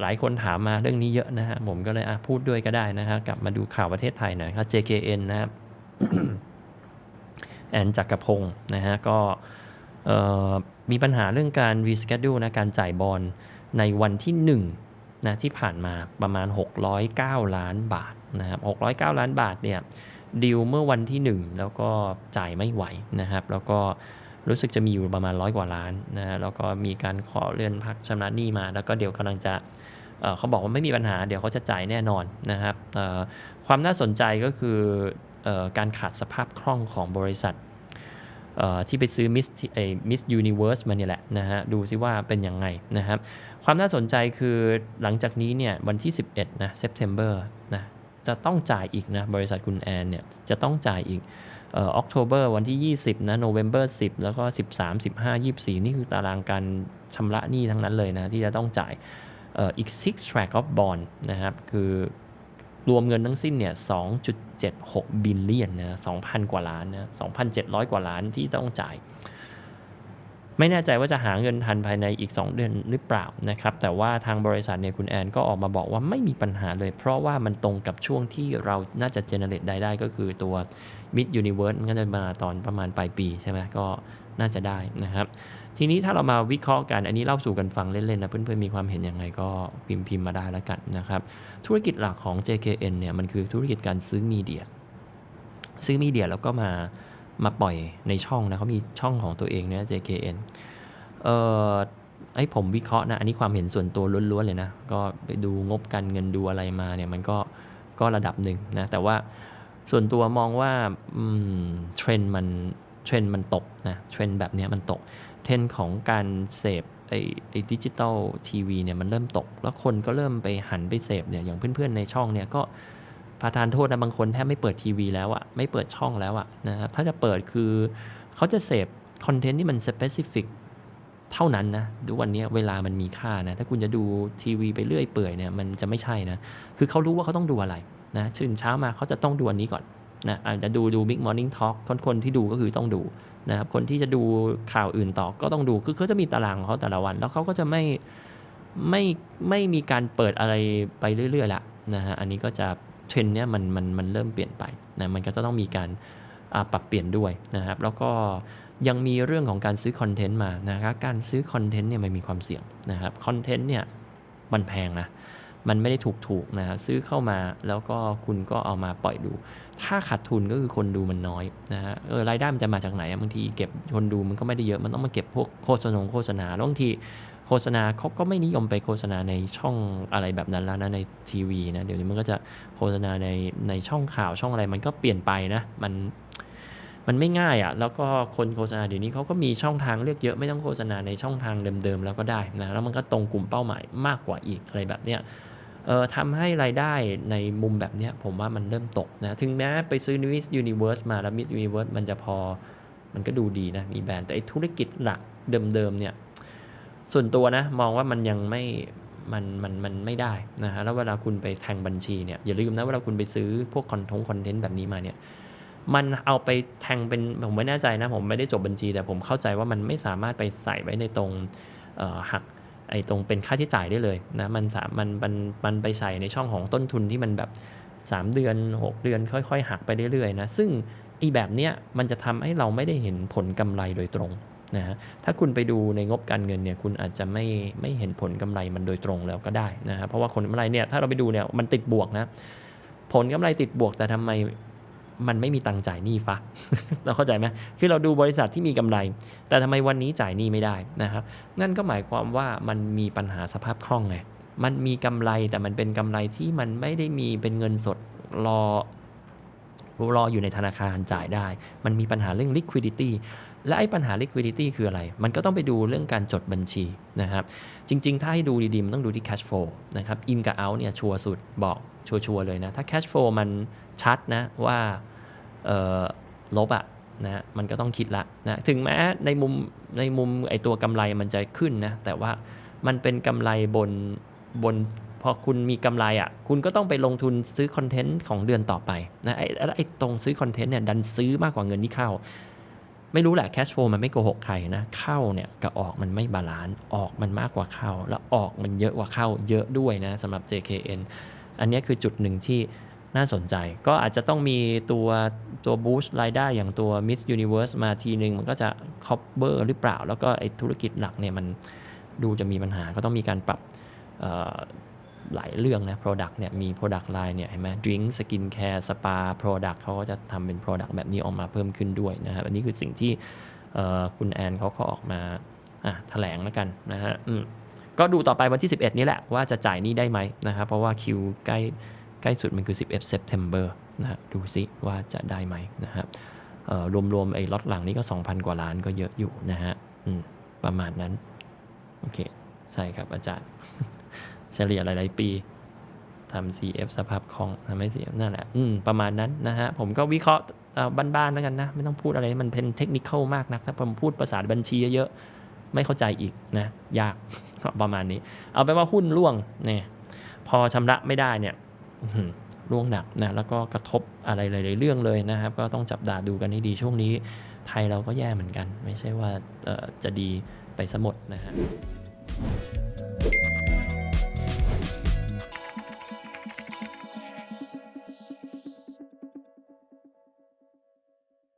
หลายคนถามมาเรื่องนี้เยอะนะฮะผมก็เลยพูดด้วยก็ได้นะฮะกลับมาดูข่าวประเทศไทยหน่อยครับ JKN นะครับแอนจักรพงศ์นะฮะก็มีปัญหาเรื่องการ reschedule นะการจ่ายบอลในวันที่1นะที่ผ่านมาประมาณ 609 ล้านบาทนะครับ609 ล้านบาทเนี่ยดีลเมื่อวันที่ 1 แล้วก็จ่ายไม่ไหวนะครับ แล้วก็ รู้สึกจะมีอยู่ประมาณร้อยกว่าล้านนะฮะแล้วก็มีการขอเลื่อนพักชำระหนี้มา แล้วก็เดี๋ยวกำลังจะเเขาบอกว่าไม่มีปัญหา เดี๋ยวเขาจะจ่ายแน่นอนนะครับความน่าสนใจก็คือออการขาดสภาพคล่องของบริษัทที่ไปซื้อ Miss ไอ้ Miss Universe มาเนี่ยแหละนะฮะดูซิว่าเป็นยังไงนะครับ ความน่าสนใจคือหลังจากนี้เนี่ยวันที่ 11 นะ September นะจะต้องจ่ายอีกนะ บริษัทคุณแอนเนี่ยจะต้องจ่ายอีก เอ่อ October วันที่ 20 นะโนเวมเบอร์10 แล้วก็ 13 15 24 นี่คือตารางการชำระหนี้ทั้งนั้นเลยนะ ที่จะต้องจ่ายเอ่ออีก 6 track of bond นะครับ คือรวมเงินทั้งสิ้นเนี่ย 2.76 บิลเลียนนะ 2,000 กว่าล้านนะ 2,700 กว่าล้านที่ต้องจ่าย ไม่แน่ใจว่าจะหาเงินทันภายในอีก 2 เดือนหรือเปล่านะครับ แต่ว่าทางบริษัทเนี่ยคุณแอนก็ออกมาบอกว่าไม่มีปัญหาเลย เพราะว่ามันตรงกับช่วงที่เราน่าจะ generate ได้ได้ก็คือตัว Mid Universe มันก็จะมาตอนประมาณปลายปีใช่ไหมก็น่าจะได้นะครับ ทีนี้ถ้าเรามาวิเคราะห์กัน อันนี้เล่าสู่กันฟังเล่นๆนะเพื่อนๆมีความเห็นยังไงก็พิมพ์พิมพ์มาได้แล้วกันนะครับธุรกิจหลักของ JKN เนี่ยมันคือธุรกิจการซื้อมีเดีย ซื้อมีเดียแล้วก็มา มาปล่อยในช่องนะเขามีช่องของตัวเองเนี่ย JKN เอ่อไอ้ผมวิเคราะห์นะ อันนี้ความเห็นส่วนตัวล้วนๆเลยนะ ก็ไปดูงบการเงินดูอะไรมาเนี่ย มันก็ก็ระดับหนึ่งนะ แต่ว่าส่วนตัวมองว่าเทรนด์มันเทรนด์มันตกนะเทรนด์แบบนี้มันตก เทรนด์ของการเสพไอ้ไอ้ดิจิตอลทีวีเนี่ยมันเริ่มตก แล้วคนก็เริ่มไปหันไปเสพเนี่ยอย่างเพื่อนๆในช่องเนี่ยก็ ประทานโทษนะบางคนแทบไม่เปิดทีวีแล้วอะไม่เปิดช่องแล้วอะนะครับถ้าจะเปิดคือเขาจะเสพคอนเทนต์ที่มันสเปซิฟิกเท่านั้นนะดูวันนี้เวลามันมีค่านะ ถ้าคุณจะดูทีวีไปเรื่อยเปื่อยเนี่ยมันจะไม่ใช่นะ คือเขารู้ว่าเขาต้องดูอะไรนะตื่นเช้ามาเขาจะต้องดูอันนี้ก่อนนะอาจจะดูดู Big Morning Talk คนคนที่ดูก็คือต้องดูนะครับคนที่จะดูข่าวอื่นต่อก็ต้องดูคือเขาจะมีตารางของเขาแต่ละวัน แล้วเขาก็จะไม่ไม่ไม่มีการเปิดอะไรไปเรื่อยๆละนะฮะอันนี้ก็จะ เทรนด์เนี้ยมันมันมันเริ่มเปลี่ยนไปนะมันก็จะต้องมีการปรับเปลี่ยนด้วยนะครับ แล้วก็ยังมีเรื่องของการซื้อคอนเทนต์มานะครับการซื้อคอนเทนต์เนี่ยมันมีความเสี่ยงนะครับคอนเทนต์เนี่ยมันแพงนะมันไม่ได้ถูกๆนะฮะซื้อเข้ามาแล้วก็คุณก็เอามาปล่อยดู ถ้าขาดทุนก็คือคนดูมันน้อยนะฮะเออรายได้มันจะมาจากไหนบางทีเก็บคนดูมันก็ไม่ได้เยอะมันต้องมาเก็บพวกโฆษณาโฆษณาแล้วบางที โฆษณาเขาก็ไม่นิยมไปโฆษณาในช่องอะไรแบบนั้นแล้วนะในทีวีนะเดี๋ยวนี้มันก็จะโฆษณาในในช่องข่าวช่องอะไรมันก็เปลี่ยนไปนะมันมันไม่ง่ายอะ่ะแล้วก็คนโฆษณาเดี๋ยวนี้เขาก็มีช่องทางเลือกเยอะไม่ต้องโฆษณาในช่องทางเดิมๆแล้วก็ได้นะแล้วมันก็ตรงกลุ่มเป้าหมายมากกว่าอีกอะไรแบบเนี้ยเอ่อทำให้รายได้ในมุมแบบเนี้ยผมว่ามันเริ่มตกนะถึงแม้ไปซื้อ Miss Universe มาแล้ว Miss Universe มันจะพอมันก็ดูดีนะมีแบรนด์แต่ไอ้ธุรกิจหลักเดิมๆเนี่ย ส่วนตัวนะมองว่ามันยังไม่มันมันมันไม่ได้นะฮะแล้วเวลาคุณไปแทงบัญชีเนี่ยอย่าลืมนะเวลาคุณไปซื้อพวกคอนทงคอนเทนต์แบบนี้มาเนี่ยมันเอาไปแทงเป็นผมไม่แน่ใจนะ ผมไม่ได้จบบัญชี แต่ผมเข้าใจว่ามันไม่สามารถไปใส่ไว้ในตรงเอ่อหักไอ้ตรงเป็นค่าใช้จ่ายได้เลยนะมันสามันมันมันไปใส่ในช่องของต้นทุนที่มันแบบ 3 เดือน 6 เดือนค่อย ๆ หักไปเรื่อยๆนะซึ่งอีแบบเนี้ยมันจะทำให้เราไม่ได้เห็นผลกำไรโดยตรง นะฮะถ้าคุณไปดูในงบการเงินเนี่ยคุณอาจจะไม่ไม่เห็นผลกำไรมันโดยตรงแล้วก็ได้นะครับเพราะว่าผลกำไรเนี่ยถ้าเราไปดูเนี่ยมันติดบวกนะผลกำไรติดบวกแต่ทำไมมันไม่มีตังจ่ายหนี้ฟะเราเข้าใจไหมคือเราดูบริษัทที่มีกำไร แต่ทำไมวันนี้จ่ายหนี้ไม่ได้นะครับนั่นก็หมายความว่ามันมีปัญหาสภาพคล่องไงมันมีกำไรแต่มันเป็นกำไรที่มันไม่ได้มีเป็นเงินสดรอ รออยู่ในธนาคารจ่ายได้ มันมีปัญหาเรื่อง liquidity และไอ้ปัญหา liquidity คืออะไร มันก็ต้องไปดูเรื่องการจดบัญชีนะครับ จริง ๆ ถ้าให้ดูดีๆ มันต้องดูที่ cash flow นะครับ in กับ out เนี่ยชัวร์สุดบอกชัวร์ๆเลยนะ ถ้า cash flow มันชัดนะว่าลบอะนะมันก็ต้องคิดละนะถึงแม้ในมุมในมุมไอตัวกำไรมันจะขึ้นนะ แต่ว่ามันเป็นกำไรบนบน พอคุณมีกำไรอะ่ะคุณก็ต้องไปลงทุนซื้อคอนเทนต์ของเดือนต่อไปนะไอ้ไอ้ตรงซื้อคอนเทนต์เนี่ยดันซื้อมากกว่าเงินที่เข้า ไม่รู้แหละ cash flow มันไม่โกหกใครนะเข้าเนี่ยกับออกมันไม่บาลานซ์ออกมันมากกว่าเข้า แล้วออกมันเยอะกว่าเข้าเยอะด้วยนะสำหรับ JKN อันนี้คือจุดหนึ่งที่น่าสนใจ ก็อาจจะต้องมีตัวตัว boost รายได้อย่างตัว Miss Universe มาทีหนึ่งมันก็จะ cover หรือเปล่า แล้วก็ไอธุรกิจหลักเนี่ยมันดูจะมีปัญหาก็ต้องมีการปรับ หลายเรื่องนะ product เนี่ยมี product line เนี่ยเห็นไหม drink skin care spa product เขาก็จะทำเป็น product แบบนี้ออกมาเพิ่มขึ้นด้วยนะครับอันนี้คือสิ่งที่คุณแอนเขาก็ออกมาแถลงแล้วกันนะฮะก็ดูต่อไปวันที่ 11 นี้แหละว่าจะจ่ายนี้ได้ไหมนะครับเพราะว่าคิวใกล้ใกล้สุดมันคือ 11 September นะฮะดูซิว่าจะได้ไหมนะครับรวมๆไอ้ล็อตหลังนี้ก็ 2,000 กว่าล้านก็เยอะอยู่นะฮะประมาณนั้น โอเค ใช่ครับอาจารย์ เฉลี่ยหลาย ๆ ปีทำ CF สภาพคล่องทำให้ CF นั่นแหละอืมประมาณนั้นนะฮะ ผมก็วิเคราะห์บ้านๆแล้วกันนะ ไม่ต้องพูดอะไรมันเป็นเทคนิคมากนักถ้าผมพูดภาษาบัญชีเยอะๆ ไม่เข้าใจอีกนะ ยากประมาณนี้ เอาไปนว่าหุ้นร่วงเนี่ยพอชำระไม่ได้เนี่ยร่วงหนักนะแล้วก็กระทบอะไรหลายๆเรื่องเลยนะครับ ก็ต้องจับตาดูกันให้ดีช่วงนี้ ไทยเราก็แย่เหมือนกัน ไม่ใช่ว่าจะดีไปสมดนะฮะ